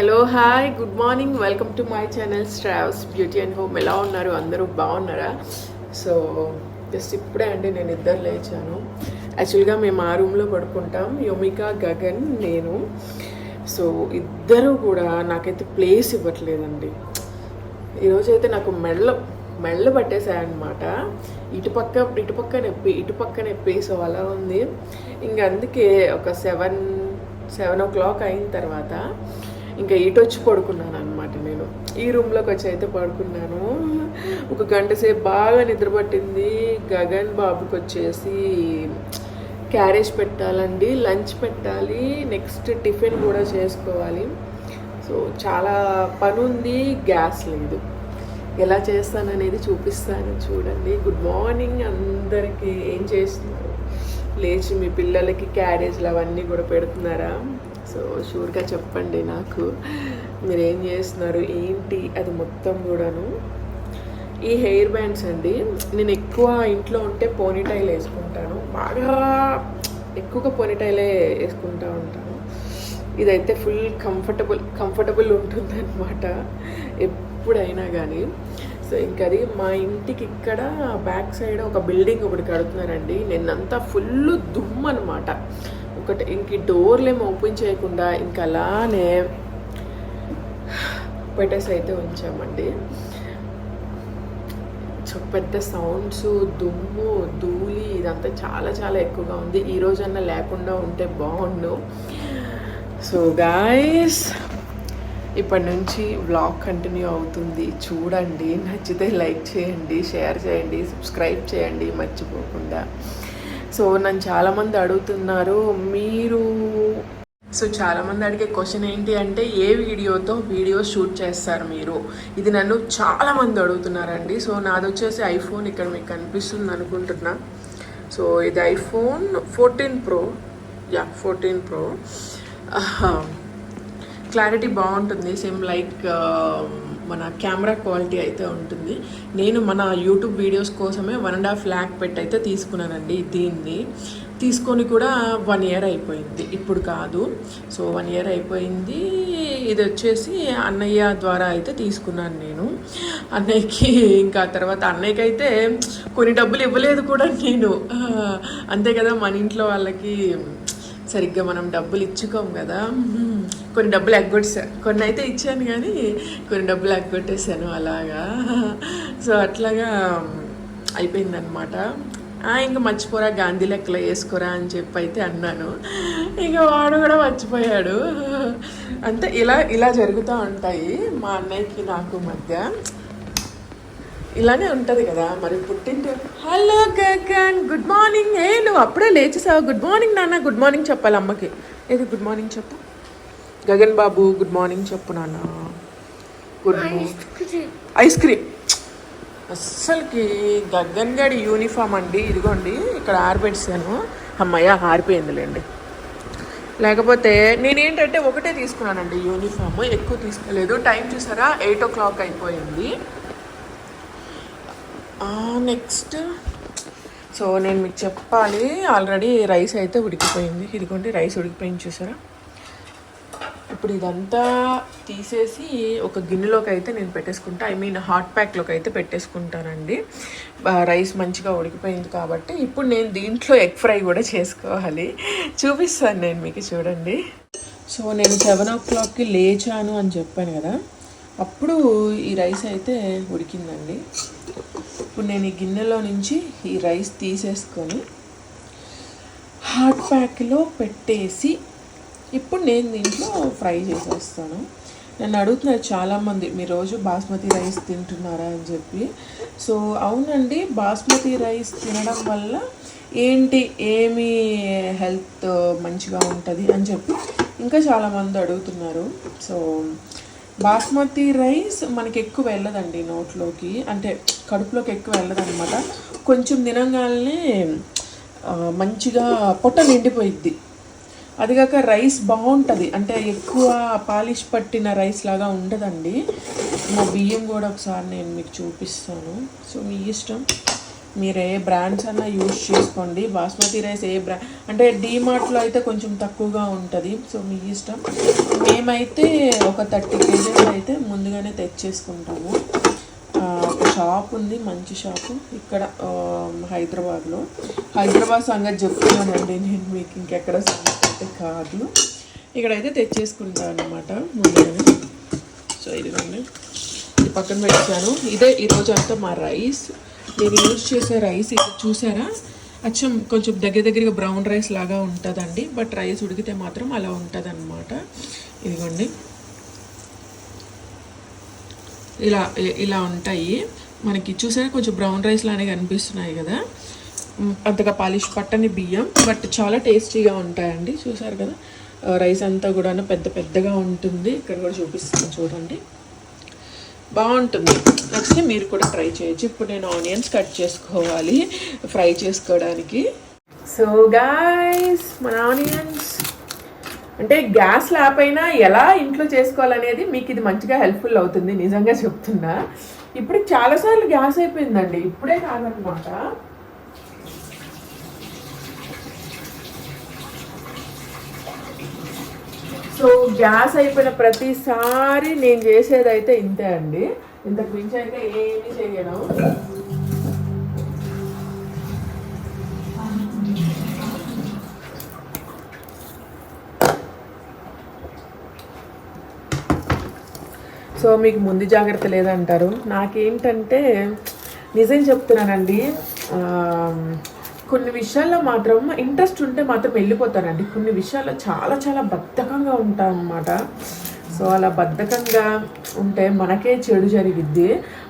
Hello hi good morning welcome to my channel Sravs beauty and home ఎలా ఉన్నారు? అందరూ బాగున్నారా? సో జస్ట్ ఇప్పుడే అండి నేను ఇద్దరు లేచాను. యాక్చువల్గా మేము ఆ రూమ్లో పడుకుంటాం. యోమిక గగన్ నేను. సో ఇద్దరు కూడా నాకైతే ప్లేస్ ఇవ్వట్లేదండి. ఈరోజైతే నాకు మెడలో మెళ్ళ పట్టేశాయన్నమాట. ఇటుపక్క ఇటుపక్క నొప్పి ఇటుపక్క నొప్పి సో అలా ఉంది. ఇంకా అందుకే ఒక సెవెన్ సెవెన్ ఓ క్లాక్ అయిన తర్వాత ఇంకా ఇటు వచ్చి పడుకున్నాను అనమాట నేను. ఈ రూమ్లోకి వచ్చి అయితే పడుకున్నాను. ఒక గంట సేపు బాగా నిద్రపట్టింది. గగన్ బాబుకి వచ్చేసి క్యారేజ్ పెట్టాలండి లంచ్ పెట్టాలి నెక్స్ట్ టిఫిన్ కూడా చేసుకోవాలి. సో చాలా పని ఉంది గ్యాస్ లేదు. ఎలా చేస్తాననేది చూపిస్తాను చూడండి. గుడ్ మార్నింగ్ అందరికీ. ఏం చేస్తున్నారు? లేచి మీ పిల్లలకి క్యారేజ్లు అవన్నీ కూడా పెడుతున్నారా? సో షూర్గా చెప్పండి నాకు. మీరు ఏం చేస్తున్నారు? ఏంటి? అది మొత్తం కూడాను. ఈ హెయిర్ బ్యాండ్స్ అండి నేను ఎక్కువ ఇంట్లో ఉంటే పోనీటైల్ వేసుకుంటాను. బాగా ఎక్కువగా పోనీటైలే వేసుకుంటా ఉంటాను. ఇదైతే ఫుల్ కంఫర్టబుల్ కంఫర్టబుల్ ఉంటుందన్నమాట ఎప్పుడైనా కానీ సో ఇంకా అది మా ఇంటికి ఇక్కడ బ్యాక్ సైడ్ ఒక బిల్డింగ్ ఒకటి కడుతున్నారండి. నిన్నంతా ఫుల్ దుమ్ము అనమాట ఒకటి ఇంక డోర్లు ఏమి ఓపెన్ చేయకుండా ఇంకా అలానే పెట్టేసి అయితే ఉంచామండి. పెద్ద సౌండ్స్ దుమ్ము ధూళి ఇదంతా చాలా చాలా ఎక్కువగా ఉంది. ఈ రోజన్నా లేకుండా ఉంటే బాగుండు. సో గాయస్ ఇప్పటి నుంచి వ్లాగ్ కంటిన్యూ అవుతుంది. చూడండి నచ్చితే లైక్ చేయండి షేర్ చేయండి సబ్స్క్రైబ్ చేయండి మర్చిపోకుండా. సో నన్ను చాలామంది అడుగుతున్నారు. మీరు సో చాలామంది అడిగే క్వశ్చన్ ఏంటి అంటే ఏ వీడియోతో వీడియో షూట్ చేస్తారు మీరు? ఇది నన్ను చాలామంది అడుగుతున్నారండి. సో నాది వచ్చేసి ఐఫోన్ ఇక్కడ మీకు కనిపిస్తుంది అనుకుంటున్నా. సో ఇది iPhone fourteen pro. Yeah fourteen pro. Clarity బాగుంటుంది. సేమ్ లైక్ మన కెమెరా క్వాలిటీ అయితే ఉంటుంది. నేను మన యూట్యూబ్ వీడియోస్ కోసమే వన్ అండ్ హాఫ్ ల్యాక్ పెట్టి అయితే తీసుకున్నానండి దీన్ని. తీసుకొని కూడా వన్ ఇయర్ అయిపోయింది. ఇప్పుడు కాదు. సో వన్ ఇయర్ అయిపోయింది. ఇది వచ్చేసి అన్నయ్య ద్వారా అయితే తీసుకున్నాను నేను. అన్నయ్యకి ఇంకా తర్వాత అన్నయ్యకి అయితే కొన్ని డబ్బులు ఇవ్వలేదు కూడా నేను. అంతే కదా మన ఇంట్లో వాళ్ళకి సరిగ్గా మనం డబ్బులు ఇచ్చుకోం కదా. కొన్ని డబ్బులు ఎగ్గొట్టేసాను కొన్ని అయితే ఇచ్చాను కానీ కొన్ని డబ్బులు ఎగ్గొట్టేశాను అలాగా. సో అట్లాగా అయిపోయిందనమాట ఇంకా మర్చిపోరా గాంధీ లెక్కలు వేసుకోరా అని చెప్పి అయితే అన్నాను. ఇక వాడు కూడా మర్చిపోయాడు. అంతే ఇలా ఇలా జరుగుతూ ఉంటాయి మా అన్నయ్యకి నాకు మధ్య. ఇలానే ఉంటుంది కదా మరి పుట్టింటి హలో గగన్ గుడ్ మార్నింగ్ ఏ నువ్వు అప్పుడే లేచేసావు. గుడ్ మార్నింగ్ నాన్న. గుడ్ మార్నింగ్ చెప్పాలి అమ్మకి. ఏది గుడ్ మార్నింగ్ చెప్పు? గగన్ బాబు గుడ్ మార్నింగ్ చెప్పు నాన్న. Good morning ice cream. అస్సలకి గగన్ గడి యూనిఫామ్ అండి. ఇదిగోండి ఇక్కడ ఆరిపెట్టాను అమ్మయ్య ఆరిపోయిందిలేండి. లేకపోతే నేనేంటంటే ఒకటే తీసుకున్నానండి యూనిఫామ్. ఎక్కువ తీసుకోలేదు. టైం చూసారా? ఎయిట్ ఓ క్లాక్ అయిపోయింది. నెక్స్ట్ సో నేను మీకు చెప్పాలి. ఆల్రెడీ రైస్ అయితే ఉడికిపోయింది. ఇదిగోండి రైస్ ఉడికిపోయింది చూసారా? ఇప్పుడు ఇదంతా తీసేసి ఒక గిన్నెలోకి అయితే నేను పెట్టేసుకుంటా. ఐ మీన్ హాట్ ప్యాక్లోకి అయితే పెట్టేసుకుంటానండి. రైస్ మంచిగా ఉడికిపోయింది కాబట్టి ఇప్పుడు నేను దీంట్లో ఎగ్ ఫ్రై కూడా చేసుకోవాలి. చూపిస్తాను నేను మీకు చూడండి. సో నేను సెవెన్ ఓ క్లాక్కి లేచాను అని చెప్పాను కదా. అప్పుడు ఈ రైస్ అయితే ఉడికిందండి. ఇప్పుడు నేను ఈ గిన్నెలో నుంచి ఈ రైస్ తీసేసుకొని హాట్ ప్యాక్లో పెట్టేసి ఇప్పుడు నేను దీంట్లో ఫ్రై చేసేస్తాను. నన్ను అడుగుతున్నారు చాలామంది మీరు రోజు బాస్మతి రైస్ తింటున్నారా? అని చెప్పి. సో అవునండి బాస్మతి రైస్ తినడం వల్ల ఏంటి ఏమి హెల్త్ మంచిగా ఉంటుంది అని చెప్పి ఇంకా చాలామంది అడుగుతున్నారు. సో బాస్మతి రైస్ మనకి ఎక్కువ వెళ్ళదండి నోట్లోకి. అంటే కడుపులోకి ఎక్కువ వెళ్ళదన్నమాట. కొంచెం తినగానే మంచిగా పొట్ట నిండిపోయిద్ది. అదిగాక రైస్ బాగుంటుంది. అంటే ఎక్కువ పాలిష్ పట్టిన రైస్ లాగా ఉండదండి. మా బియ్యం కూడా ఒకసారి నేను మీకు చూపిస్తాను. సో మీ ఇష్టం. మీరు ఏ బ్రాండ్స్ అన్నా యూజ్ చేసుకోండి. బాస్మతి రైస్ ఏ బ్రాండ్ అంటే డీమార్ట్లో అయితే కొంచెం తక్కువగా ఉంటుంది. సో మీ ఇష్టం. మేమైతే ఒక థర్టీ కేజెస్ అయితే ముందుగానే తెచ్చేసుకుంటాము. ఒక షాప్ ఉంది మంచి షాపు ఇక్కడ హైదరాబాద్లో. హైదరాబాద్ సంగతి చెప్తున్నానండి నేను మీకు. ఇంకెక్కడ సంగతి అయితే కాదు. ఇక్కడైతే తెచ్చేసుకుంటాను అనమాట ముందుగానే. సో ఇదిగోండి. ఇది పక్కన పెట్టాను. ఇదే ఈరోజు అంతా మా రైస్. నేను యూజ్ చేసే రైస్ ఇది చూసారా? అచ్చం కొంచెం దగ్గర దగ్గరగా బ్రౌన్ రైస్ లాగా ఉంటుందండి. బట్ రైస్ ఉడికితే మాత్రం అలా ఉంటుంది అనమాట ఇదిగోండి. ఇలా ఇలా ఉంటాయి. మనకి చూసారా? కొంచెం బ్రౌన్ రైస్ లానే కనిపిస్తున్నాయి కదా. అంతగా పాలిష్ పట్టని బియ్యం బట్ చాలా టేస్టీగా ఉంటాయండి. చూసారు కదా? రైస్ అంతా కూడా పెద్ద పెద్దగా ఉంటుంది. ఇక్కడ కూడా చూపిస్తాను చూడండి. బాగుంటుంది. నచ్చితే మీరు కూడా ట్రై చేయొచ్చు. ఇప్పుడు నేను ఆనియన్స్ కట్ చేసుకోవాలి ఫ్రై చేసుకోవడానికి. సో గాయస్ మన ఆనియన్స్. అంటే గ్యాస్ లేకపోయినా ఎలా ఇంట్లో చేసుకోవాలనేది మీకు ఇది మంచిగా హెల్ప్ఫుల్ అవుతుంది నిజంగా చెప్తున్నా. ఇప్పుడు చాలాసార్లు గ్యాస్ అయిపోయిందండి. ఇప్పుడే కాదనమాట. సో గ్యాస్ అయిపోయిన ప్రతిసారి నేను చేసేది అయితే ఇంతే అండి. ఇంతకు మించి అయితే ఏమీ చేయను సో మీకు ముందు జాగ్రత్త లేదంటారు. నాకేంటంటే నిజం చెప్తున్నానండి కొన్ని విషయాల్లో మాత్రం ఇంట్రెస్ట్ ఉంటే మాత్రం వెళ్ళిపోతానండి. కొన్ని విషయాల్లో చాలా చాలా బద్ధకంగా ఉంటాను అన్నమాట సో అలా బద్ధకంగా ఉంటే మనకే చెడు జరిగిద్ది.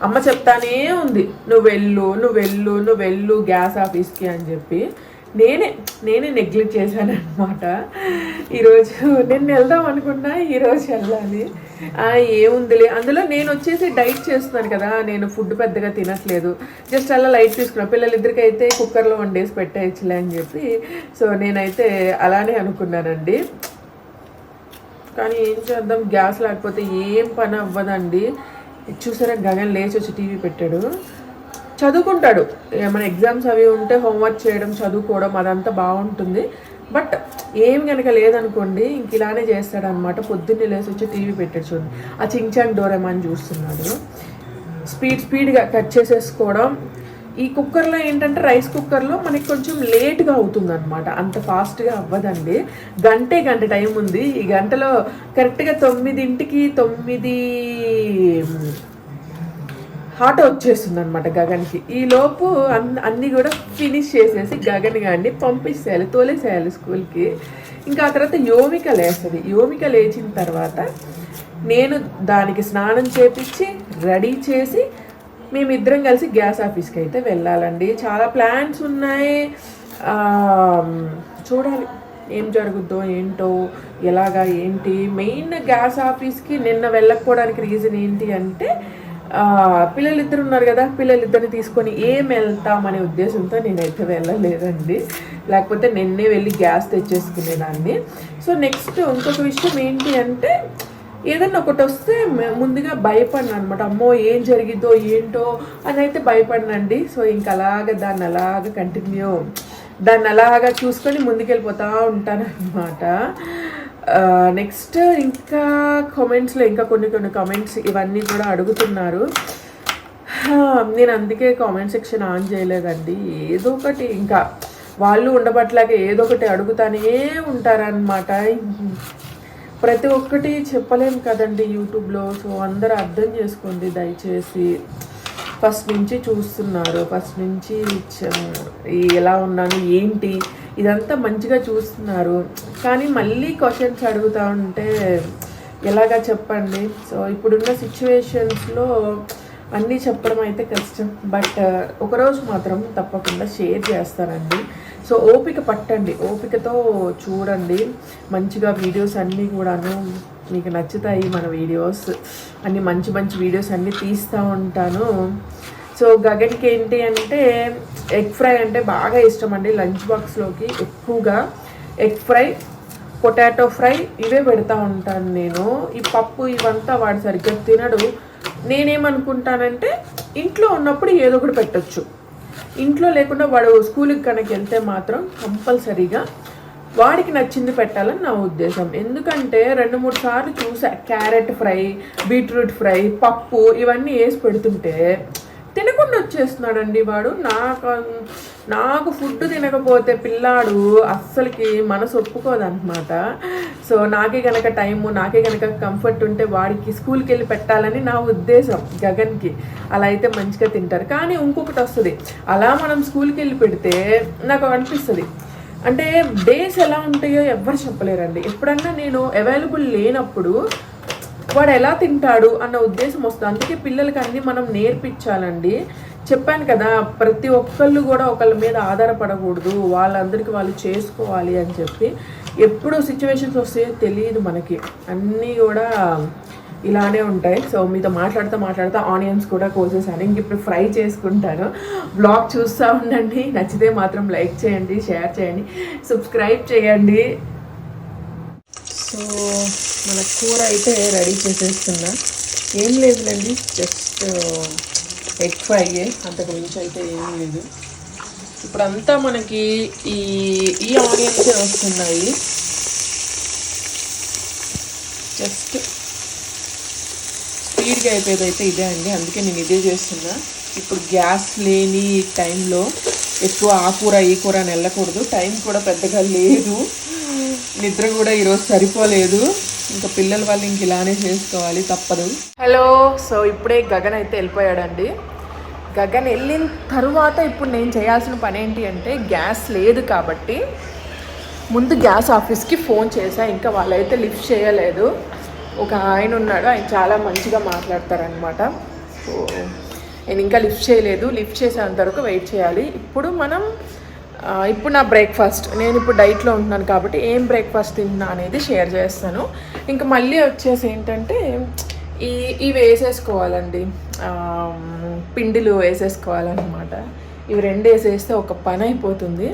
అమ్మ చెప్తానే ఉంది నువ్వు వెళ్ళు నువ్వు వెళ్ళు నువ్వు వెళ్ళు గ్యాస్ ఆఫీస్కి అని చెప్పి. నేనే నేనే నెగ్లెక్ట్ చేశాను అనమాట ఈరోజు నేను వెళ్దాం అనుకున్నా ఈరోజు వెళ్ళాలి. ఏముందిలే. అందులో నేను వచ్చేసి డైట్ చేస్తున్నాను కదా నేను ఫుడ్ పెద్దగా తినట్లేదు. జస్ట్ అలా లైట్ తీసుకున్నాను పిల్లలిద్దరికి అయితే కుక్కర్లో వండేసి పెట్టేయచ్చులే అని చెప్పి. సో నేనైతే అలానే అనుకున్నానండి. కానీ ఏం చేద్దాం? గ్యాస్ లేకపోతే ఏం పని అవ్వదండి. చూసారా గగన్ లేచి వచ్చి టీవీ పెట్టాడు. చదువుకుంటాడు. ఏమైనా ఎగ్జామ్స్ అవి ఉంటే హోంవర్క్ చేయడం చదువుకోవడం అదంతా బాగుంటుంది. బట్ ఏం కనుక లేదనుకోండి ఇంక ఇలానే చేస్తాడనమాట పొద్దున్నే లేచి వచ్చి టీవీ పెట్టాడు చూడండి. ఆ చించాంగ్ డోరేమాన్ చూస్తున్నాడు. స్పీడ్ స్పీడ్గా కట్ చేసేసుకోవడం ఈ కుక్కర్లో ఏంటంటే రైస్ కుక్కర్లో మనకి కొంచెం లేట్గా అవుతుంది అనమాట అంత ఫాస్ట్గా అవ్వదండి. గంటే గంట టైం ఉంది. ఈ గంటలో కరెక్ట్గా తొమ్మిదింటికి తొమ్మిది హాట్ వచ్చేస్తుంది అనమాట గగన్కి ఈలోపు అన్ అన్నీ కూడా ఫినిష్ చేసేసి గగన్ గారిని పంపించేయాలి తోలేసేయాలి స్కూల్కి. ఇంకా ఆ తర్వాత యోమిక లేస్తుంది. యోమిక లేచిన తర్వాత నేను దానికి స్నానం చేపించి రెడీ చేసి మేమిద్దరం కలిసి గ్యాస్ ఆఫీస్కి అయితే వెళ్ళాలండి. చాలా ప్లాన్స్ ఉన్నాయి. చూడాలి. ఏం జరుగుద్దో ఏంటో ఎలాగా ఏంటి? మెయిన్ గ్యాస్ ఆఫీస్కి నిన్న వెళ్ళకపోవడానికి రీజన్ ఏంటి అంటే పిల్లలిద్దరు ఉన్నారు కదా పిల్లలిద్దరిని తీసుకొని ఏం వెళ్తామనే ఉద్దేశంతో నేనైతే వెళ్ళలేదండి. లేకపోతే నిన్నే వెళ్ళి గ్యాస్ తెచ్చేసుకునేదాన్ని. సో నెక్స్ట్ ఇంకొక విషయం ఏంటి అంటే ఏదన్నా ఒకటి వస్తే ముందుగా భయపడిన అనమాట అమ్మో ఏం జరిగిద్దో ఏంటో అని అయితే భయపడినండి. సో ఇంకా అలాగ దాన్ని అలాగ కంటిన్యూ దాన్ని అలాగా చూసుకొని ముందుకెళ్ళిపోతూ ఉంటాను అనమాట నెక్స్ట్ ఇంకా కామెంట్స్లో ఇంకా కొన్ని కొన్ని కామెంట్స్ ఇవన్నీ కూడా అడుగుతున్నారు. నేను అందుకే కామెంట్ సెక్షన్ ఆన్ చేయలేదండి. ఏదో ఒకటి ఇంకా వాళ్ళు ఉండబట్లాగే ఏదో ఒకటి అడుగుతానే ఉంటారనమాట ప్రతి ఒక్కటి చెప్పలేం కదండి యూట్యూబ్లో. సో అందరూ అర్థం చేసుకోండి దయచేసి. ఫస్ట్ నుంచి చూస్తున్నారు. ఫస్ట్ నుంచి ఎలా ఉన్నాను ఏంటి? ఇదంతా మంచిగా చూస్తున్నారు. కానీ మళ్ళీ క్వశ్చన్స్ అడుగుతా ఉంటే ఎలాగా చెప్పండి? సో ఇప్పుడున్న సిచ్యువేషన్స్లో అన్నీ చెప్పడం అయితే కష్టం. బట్ ఒకరోజు మాత్రం తప్పకుండా షేర్ చేస్తానండి. సో ఓపిక పట్టండి ఓపికతో చూడండి. మంచిగా వీడియోస్ అన్నీ కూడాను మీకు నచ్చుతాయి మన వీడియోస్. అన్ని మంచి మంచి వీడియోస్ అన్నీ తీస్తూ ఉంటాను. సో గగన్కి ఏంటి అంటే ఎగ్ ఫ్రై అంటే బాగా ఇష్టం అండి లంచ్ బాక్స్లోకి ఎక్కువగా. ఎగ్ ఫ్రై పొటాటో ఫ్రై ఇవే పెడతా ఉంటాను నేను. ఈ పప్పు ఇవంతా వాడు సరిగ్గా తినడు. నేనేమనుకుంటానంటే ఇంట్లో ఉన్నప్పుడు ఏదో ఒకటి పెట్టొచ్చు. ఇంట్లో లేకుండా వాడు స్కూల్కి కనుక వెళ్తే మాత్రం కంపల్సరీగా వాడికి నచ్చింది పెట్టాలని నా ఉద్దేశం. ఎందుకంటే రెండు మూడు సార్లు చూసా క్యారెట్ ఫ్రై బీట్రూట్ ఫ్రై పప్పు ఇవన్నీ వేసి పెడుతుంటే తినకుండా వచ్చేస్తున్నాడండి వాడు. నాకు నాకు ఫుడ్ తినకపోతే పిల్లాడు అస్సలకి మనసు ఒప్పుకోదన్నమాట. సో నాకే కనుక టైము నాకే కనుక కంఫర్ట్ ఉంటే వాడికి స్కూల్కి వెళ్ళి పెట్టాలని నా ఉద్దేశం గగన్కి. అలా అయితే మంచిగా తింటారు. కానీ ఇంకొకటి వస్తుంది. అలా మనం స్కూల్కి వెళ్ళి పెడితే నాకు అనిపిస్తుంది. అంటే డేస్ ఎలా ఉంటాయో ఎవ్వరు చెప్పలేరండి. ఎప్పుడన్నా నేను అవైలబుల్ లేనప్పుడు వాడు ఎలా తింటాడు అన్న ఉద్దేశం వస్తుంది. అందుకే పిల్లలకి అన్నీ మనం నేర్పించాలండి. చెప్పాను కదా ప్రతి ఒక్కళ్ళు కూడా ఒకళ్ళ మీద ఆధారపడకూడదు వాళ్ళందరికీ వాళ్ళు చేసుకోవాలి అని చెప్పి ఎప్పుడు సిచ్యువేషన్స్ వస్తాయో తెలియదు మనకి. అన్నీ కూడా ఇలానే ఉంటాయి. సో మీతో మాట్లాడుతూ మాట్లాడుతూ ఆనియన్స్ కూడా కోసేసాను. ఇంక ఇప్పుడు ఫ్రై చేసుకుంటాను. బ్లాగ్ చూస్తూ ఉండండి. నచ్చితే మాత్రం లైక్ చేయండి షేర్ చేయండి సబ్స్క్రైబ్ చేయండి. సో మన కూర అయితే రెడీ చేసేస్తున్నా. ఏం లేదులేండి జస్ట్ ఎగ్ ఫ్రై అంతకు మించి అయితే ఏం లేదు. ఇప్పుడంతా మనకి ఈ ఈ ఆనియన్సే వస్తున్నాయి. జస్ట్ స్పీడ్గా అయిపోయేది అయితే ఇదే అండి. అందుకే నేను ఇదే చేస్తున్నా. ఇప్పుడు గ్యాస్ లేని టైంలో ఎక్కువ ఆ కూర ఈ కూర అని వెళ్ళకూడదు. టైం కూడా పెద్దగా లేదు. నిద్ర కూడా ఈరోజు సరిపోలేదు. ఇంకా పిల్లల వాళ్ళు ఇంక ఇలానే చేసుకోవాలి. తప్పదు. హలో సో ఇప్పుడే గగన్ అయితే వెళ్ళిపోయాడండి. గగన్ వెళ్ళిన తర్వాత ఇప్పుడు నేను చేయాల్సిన పని ఏంటి అంటే గ్యాస్ లేదు కాబట్టి ముందు గ్యాస్ ఆఫీస్కి ఫోన్ చేశా. ఇంకా వాళ్ళైతే లిఫ్ట్ చేయలేదు. ఒక ఆయన ఉన్నాడు ఆయన చాలా మంచిగా మాట్లాడతారనమాట సో నేను ఇంకా లిఫ్ట్ చేయలేదు. లిఫ్ట్ చేసేంత వరకు వెయిట్ చేయాలి. ఇప్పుడు మనం ఇప్పుడు నా బ్రేక్ఫాస్ట్. నేను ఇప్పుడు డైట్లో ఉంటున్నాను కాబట్టి ఏం బ్రేక్ఫాస్ట్ తిన్నా అనేది షేర్ చేస్తాను. ఇంకా మళ్ళీ వచ్చేసి ఏంటంటే ఈ ఇవి వేసేసుకోవాలండి. పిండిలు వేసేసుకోవాలన్నమాట. ఇవి రెండు వేసేస్తే ఒక పని అయిపోతుంది.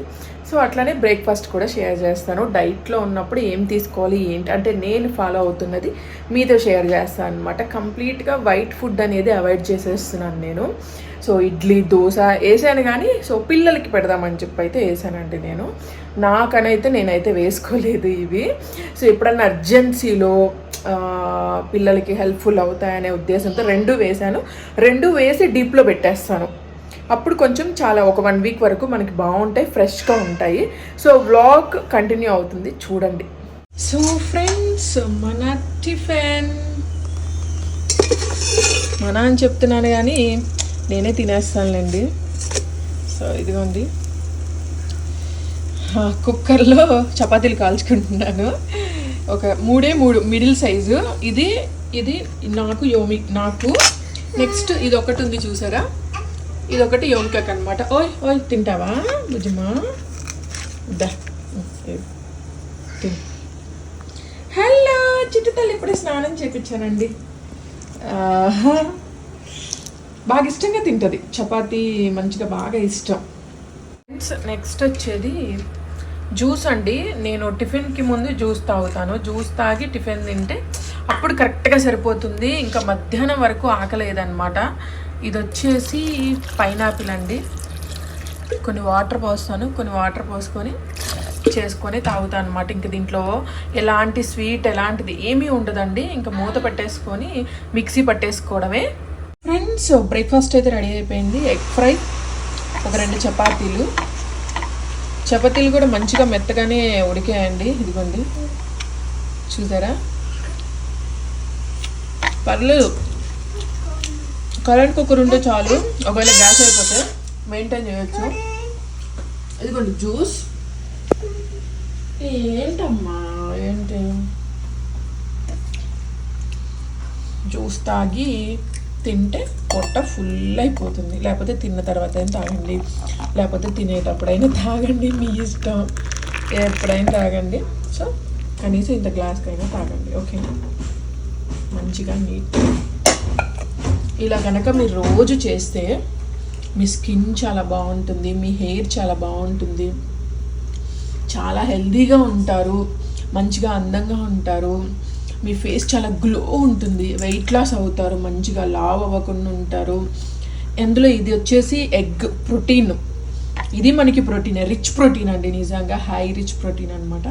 సో అట్లానే బ్రేక్ఫాస్ట్ కూడా షేర్ చేస్తాను. డైట్లో ఉన్నప్పుడు ఏం తీసుకోవాలి ఏంటి? అంటే నేను ఫాలో అవుతున్నది మీతో షేర్ చేస్తాను అనమాట కంప్లీట్గా వైట్ ఫుడ్ అనేది అవాయిడ్ చేసేస్తున్నాను నేను. సో ఇడ్లీ దోశ వేసాను కానీ సో పిల్లలకి పెడదామని చెప్పి అయితే వేసానండి నేను. నాకనైతే నేనైతే వేసుకోలేదు ఇవి. సో ఎప్పుడన్నా అర్జెన్సీలో పిల్లలకి హెల్ప్ఫుల్ అవుతాయనే ఉద్దేశంతో రెండు వేసాను రెండు వేసి డీప్లో పెట్టేస్తాను. అప్పుడు కొంచెం చాలా ఒక వన్ వీక్ వరకు మనకి బాగుంటాయి ఫ్రెష్గా ఉంటాయి. సో వ్లాగ్ కంటిన్యూ అవుతుంది. చూడండి. సో ఫ్రెండ్స్ మన టిఫిన్. మన అని చెప్తున్నాను కానీ నేనే తినేస్తానులేండి. సో ఇదిగోండి. కుక్కర్లో చపాతీలు కాల్చుకుంటున్నాను. ఒక మూడే మూడు మిడిల్ సైజు. ఇది ఇది నాకు యోమి నాకు నెక్స్ట్ ఇది ఒకటి ఉంది చూసారా? ఇది ఒకటి యోమికక్ అనమాట ఓయ్ ఓయ్ తింటావా బుజ్జమ్మా? దా హలో చిట్టుతల్లి ఇప్పుడే స్నానం చేపించానండి బాగా ఇష్టంగా తింటుంది. చపాతీ మంచిగా బాగా ఇష్టం. నెక్స్ట్ వచ్చేది జ్యూస్ అండి నేను టిఫిన్కి ముందు జ్యూస్ తాగుతాను. జ్యూస్ తాగి టిఫిన్ తింటే అప్పుడు కరెక్ట్గా సరిపోతుంది. ఇంకా మధ్యాహ్నం వరకు ఆకలేదన్నమాట. ఇది వచ్చేసి పైనాపిల్ అండి. కొన్ని వాటర్ పోస్తాను. కొన్ని వాటర్ పోసుకొని చేసుకొని తాగుతాను అనమాట ఇంక దీంట్లో ఎలాంటి స్వీట్ ఎలాంటిది ఏమీ ఉండదండి. ఇంకా మూత పెట్టేసుకొని మిక్సీ పట్టేసుకోవడమే. ఫ్రెండ్స్ బ్రేక్ఫాస్ట్ అయితే రెడీ అయిపోయింది. ఎగ్ ఫ్రై ఒక రెండు చపాతీలు. చపాతీలు కూడా మంచిగా మెత్తగానే ఉడికాయండి ఇదిగోండి. చూసారా? పర్లేదు. కరెంట్ కుక్కర్ ఉంటే చాలు. ఒకవేళ గ్యాస్ అయిపోతే మెయింటైన్ చేయొచ్చు. ఇదిగోండి జ్యూస్. ఏంటమ్మా ఏంటి? జ్యూస్ తాగి తింటే పొట్ట ఫుల్ అయిపోతుంది. లేకపోతే తిన్న తర్వాత అయినా తాగండి. లేకపోతే తినేటప్పుడైనా తాగండి మీ ఇష్టం. ఎప్పుడైనా తాగండి. సో కనీసం ఇంత గ్లాస్కైనా తాగండి. ఓకే మంచిగా నీట్. ఇలా కనుక మీరు రోజు చేస్తే మీ స్కిన్ చాలా బాగుంటుంది మీ హెయిర్ చాలా బాగుంటుంది. చాలా హెల్దీగా ఉంటారు మంచిగా అందంగా ఉంటారు. మీ ఫేస్ చాలా గ్లో ఉంటుంది. వెయిట్ లాస్ అవుతారు మంచిగా లావ్ అవ్వకుండా ఉంటారు. ఎందులో ఇది వచ్చేసి ఎగ్ ప్రోటీన్ ఇది మనకి ప్రోటీన్ రిచ్ ప్రోటీన్ అండి నిజంగా. హై రిచ్ ప్రోటీన్ అనమాట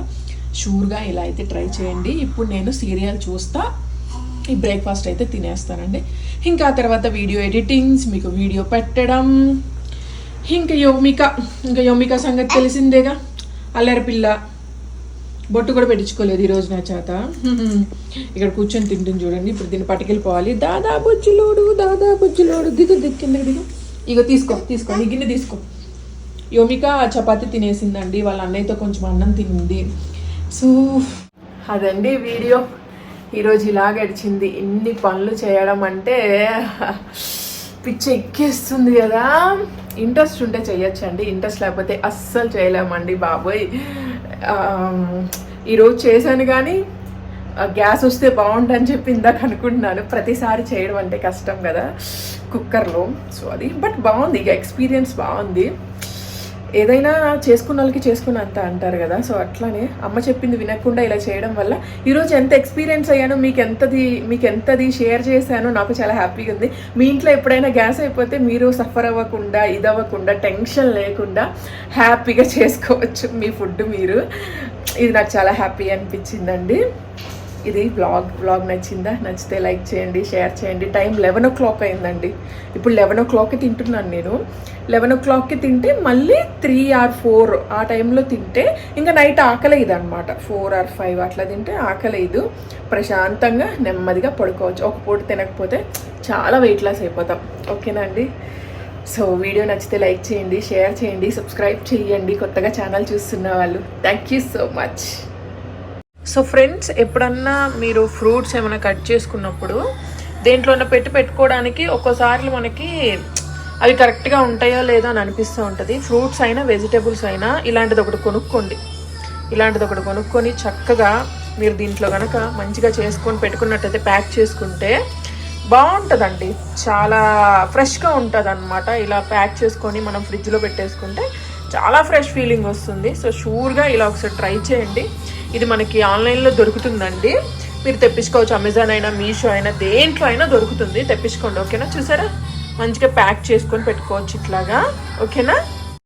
షూర్గా ఇలా అయితే ట్రై చేయండి. ఇప్పుడు నేను సీరియల్ చూస్తా. ఈ బ్రేక్ఫాస్ట్ అయితే తినేస్తానండి. ఇంకా తర్వాత వీడియో ఎడిటింగ్స్ మీకు వీడియో పెట్టడం. ఇంకా యోమిక ఇంకా యోమిక సంగతి తెలిసిందేగా? అల్లరి పిల్ల. బొట్టు కూడా పెట్టించుకోలేదు ఈరోజు నా చేత. ఇక్కడ కూర్చొని తింటుంది చూడండి. ఇప్పుడు దీన్ని పట్టుకెళ్ళిపోవాలి. దాదా బొచ్చులోడు దాదా బుజ్జిలోడు. దిగు దిగు కిందకి దిగు. ఇక తీసుకో తీసుకో. నీ గిన్నె తీసుకో. యోమిక చపాతి తినేసిందండి. వాళ్ళ అన్నయ్యతో కొంచెం అన్నం తినింది. సో అదండి వీడియో. ఈరోజు ఇలా గడిచింది. ఇన్ని పనులు చేయడం అంటే పిచ్చి ఎక్కేస్తుంది కదా. ఇంట్రెస్ట్ ఉంటే చేయొచ్చండి ఇంట్రెస్ట్ లేకపోతే అస్సలు చేయలేమండి బాబోయ్. ఈరోజు చేశాను కానీ గ్యాస్ వస్తే బాగుంటుందని చెప్పి ఇందాక అనుకుంటున్నాను. ప్రతిసారి చేయడం అంటే కష్టం కదా కుక్కర్లో. సో అది బట్ బాగుంది ఇక ఎక్స్పీరియన్స్ బాగుంది. ఏదైనా చేసుకున్న వాళ్ళకి చేసుకున్నంత అంటారు కదా. సో అట్లానే అమ్మ చెప్పింది వినకుండా ఇలా చేయడం వల్ల ఈరోజు ఎంత ఎక్స్పీరియన్స్ అయ్యానో మీకు ఎంతది మీకు ఎంతది షేర్ చేశానో నాకు చాలా హ్యాపీగా ఉంది. మీ ఇంట్లో ఎప్పుడైనా గ్యాస్ అయిపోతే మీరు సఫర్ అవ్వకుండా ఇది అవ్వకుండా టెన్షన్ లేకుండా హ్యాపీగా చేసుకోవచ్చు మీ ఫుడ్ మీరు. ఇది నాకు చాలా హ్యాపీ అనిపించిందండి. ఇది బ్లాగ్ బ్లాగ్ నచ్చిందా? నచ్చితే లైక్ చేయండి షేర్ చేయండి. టైం లెవెన్ ఓ క్లాక్ అయిందండి. ఇప్పుడు లెవెన్ ఓ క్లాక్కి తింటున్నాను నేను. లెవెన్ ఓ క్లాక్కి తింటే మళ్ళీ త్రీ ఆర్ ఫోర్ ఆ టైంలో తింటే ఇంకా నైట్ ఆకలేదు అనమాట ఫోర్ ఆర్ ఫైవ్ అట్లా తింటే ఆకలేదు ప్రశాంతంగా నెమ్మదిగా పడుకోవచ్చు. ఒక పూట తినకపోతే చాలా వెయిట్ లాస్ అయిపోతాం. ఓకేనా అండి? సో వీడియో నచ్చితే లైక్ చేయండి షేర్ చేయండి సబ్స్క్రైబ్ చేయండి. కొత్తగా ఛానల్ చూస్తున్న వాళ్ళు thank you so much so friends ఎప్పుడన్నా మీరు ఫ్రూట్స్ ఏమైనా కట్ చేసుకున్నప్పుడు దేంట్లోనే పెట్టి పెట్టుకోవడానికి ఒక్కోసార్లు మనకి అవి కరెక్ట్గా ఉంటాయో లేదో అని అనిపిస్తూ ఉంటుంది. ఫ్రూట్స్ అయినా వెజిటేబుల్స్ అయినా ఇలాంటిది ఒకటి కొనుక్కోండి. ఇలాంటిది ఒకటి కొనుక్కొని చక్కగా మీరు దీంట్లో కనుక మంచిగా చేసుకొని పెట్టుకున్నట్టయితే ప్యాక్ చేసుకుంటే బాగుంటుందండి. చాలా ఫ్రెష్గా ఉంటుంది అనమాట ఇలా ప్యాక్ చేసుకొని మనం ఫ్రిడ్జ్లో పెట్టేసుకుంటే చాలా ఫ్రెష్ ఫీలింగ్ వస్తుంది. సో షూర్గా ఇలా ఒకసారి ట్రై చేయండి. ఇది మనకి ఆన్లైన్లో దొరుకుతుందండి. మీరు తెప్పించుకోవచ్చు అమెజాన్ అయినా మీషో అయినా దేంట్లో అయినా దొరుకుతుంది. తెప్పించుకోండి ఓకేనా? చూసారా? మంచిగా ప్యాక్ చేసుకొని పెట్టుకోవచ్చు ఇట్లాగా ఓకేనా?